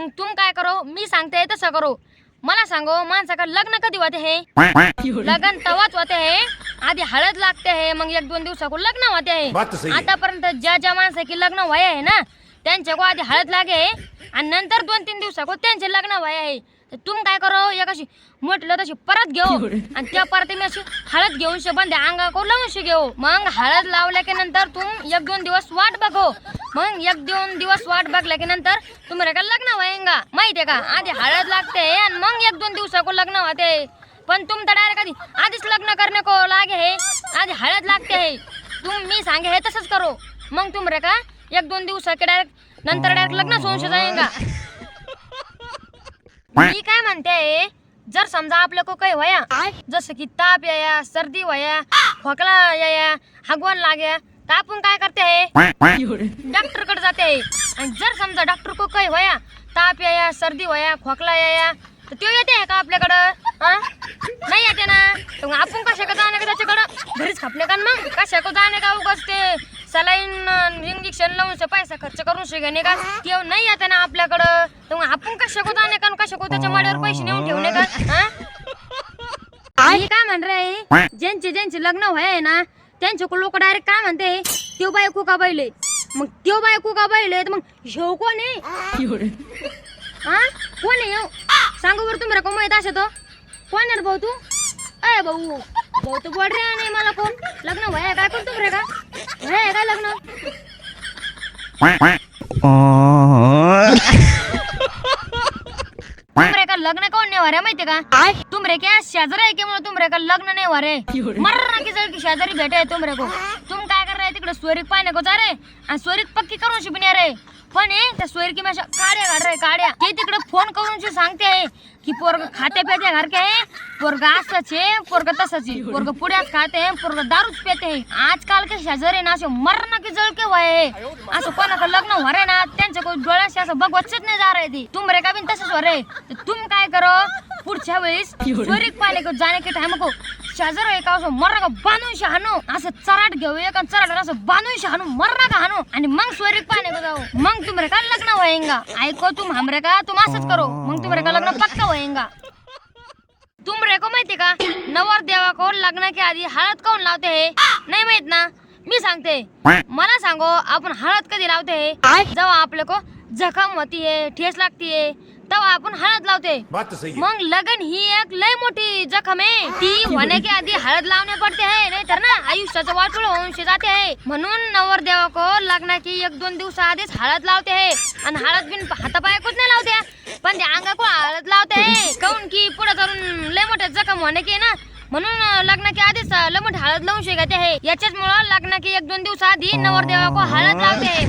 मग तुम काय करो? मी सांगते तसं करो. मला सांगो माणसाका लग्न कधी होते हे? लग्न तवाच होते हे? आधी हळद लागते हे मग एक दोन दिवसाकडून लग्न होते हे. आहे. आतापर्यंत ज्या ज्या माणसाची लग्न व्हाय आहे ना त्यांच्या को आधी हळद लागे आणि नंतर दोन तीन दिवसाको त्यांचे लग्न व्हाय आहे. तर तुम काय करो एक अशी म्हटलं तशी परत घेऊ. आणि त्या परत मी अशी हळद घेऊन शे बंदे अंगा को लावून शे घेऊ. मग हळद लावल्या की नंतर तुम एक दोन दिवस वाट बघो. मग एक दोन दिवस वाट बघल्या की नंतर तुम्हाला का लग्न व्हायंगा माहितीये का? आधी हळद लागते आणि मग एक दोन दिवसाको लग्न होते. पण तुम तर डायरेक्ट आधी आधीच लग्न करणे को लागे हे. आधी हळद लागते हे. तुम मी सांगे हे तसंच करो. मग तुम रे का एक दोन दिवस डायरेक्ट नंतर डायरेक्ट लग्न सोडून जाईंगा मी काय म्हणते जर समजा आपल्या को काही वया जसं की ताप याया सर्दी वया खोकला याया हगवण लाग्या तर आपण काय करते? हे डॉक्टरकडे जाते. आणि जर समजा डॉक्टर को काही वया ताप याया सर्दी वया खोकला याया तर तो येते का आपल्याकडं? नाही येते ना. आपण कशा का जाणे का त्याच्याकडं? घरीच खापले का मग? कशा को जाणे का उगाच ते? सलाईन इंजेक्शन लावून से पैसा खर्च करून शे घेणे का ते नाही येते ना आपल्याकडं. तर मग आपण कशा को जाणे का कशा को त्याच्या माड्यावर पैसे नेऊन ठेवणे का हा? मी काय म्हण रे? ज्यांचे ज्यांचे लग्न व्हाय ना त्यांचे लोक डायरेक्ट काय म्हणते? त्यो बाय कुका बैले. मग त्यो बाय कुका बैले तर मग ह्यो कोण आहे? हा? कोण आहे ह्यो? सांगू बरं तुम्हाला कोण माहीत असे तो? कोण आहे रे भाऊ तू? अय भाऊ भाऊ तू बोल रे नाही मला कोण? लग्न व्हाय काय कोण तुम्ही का? काय लग्न? तुमरे का लग्न कोण नाही वारे माहिती का तुमरे क्या शेजारी आहे की म्हणून तुमरे का लग्न नाही वारे मर्र की जर की शेजारी भेटे तुमरे को तुम काय कर रहे तिकडे सोरीक पाहणे को जा रे. आणि सोरीक पक्की करून शिकणे रे. पण हे त्या सोयरी की माझ्या काड्या काढ रे काड्या. ते तिकडे फोन करून सांगते आहे की पोरग खाते पिते घर के पोरग असंच आहे पोरग तसंच आहे पोरग पुढ्यात खाते पोरग दारूच पेते आहे आजकाल के शेजारी ना असे मरण की जळके वय असं कोणाचं लग्न हो रे ना त्यांच्या कोण डोळ्याशी असं बघवतच नाही जा रे ती. तुम रे का बिन तसंच हो रे तर तुम काय करो पुढच्या वेळेस चोरीक पाहिले को जाणे के टाइम को शेजार आहे का? असं मर्रा का बांधून शे हाणू असं चराट घेऊ एक चराट असं बांधून शे हाणू मर्रा का हाणू. आणि मग सोयरीक पाहिले को जाऊ. मग तुमरे का लग्न होएंगा ऐको तुम हमरे का? तुम असंच करो. मग तुमरे का लग्न पक्का होएंगा तुमरे को माहिती का? नवर देवा को लग्न के आधी हळद काऊन लावते हे? नाही माहीत ना? मी सांगते. मला सांगो आपण हळद कधी लावते हे? जेव्हा आपल्या को जखम होती है ठेस लागती है. तेव्हा आपण हळद लावते. बात तो सही है मग लगन ही एक लय मोठी जखम आहे. ती होणे के आधी हळद लावणे पडते आहे नाही तर ना आयुष्याचं वाटोळ होऊन जाते आहे. म्हणून नवर देवा को लग्ना की एक दोन दिवसा आधीच हळद लावते आहे. आणि हळद बिन हातापायाकूच नाही लावते. पण ते अंगा को हळद लावते आहे. काऊन की पुढे जाऊन लय मोठे जखम होणे की ना म्हणून अं, लग्न की आधीच मोठी हळद लावून शिकते आहे. याच्याच मुळे लग्न की एक दोन दिवस आधी नवर देवा को हळद लावते आहे.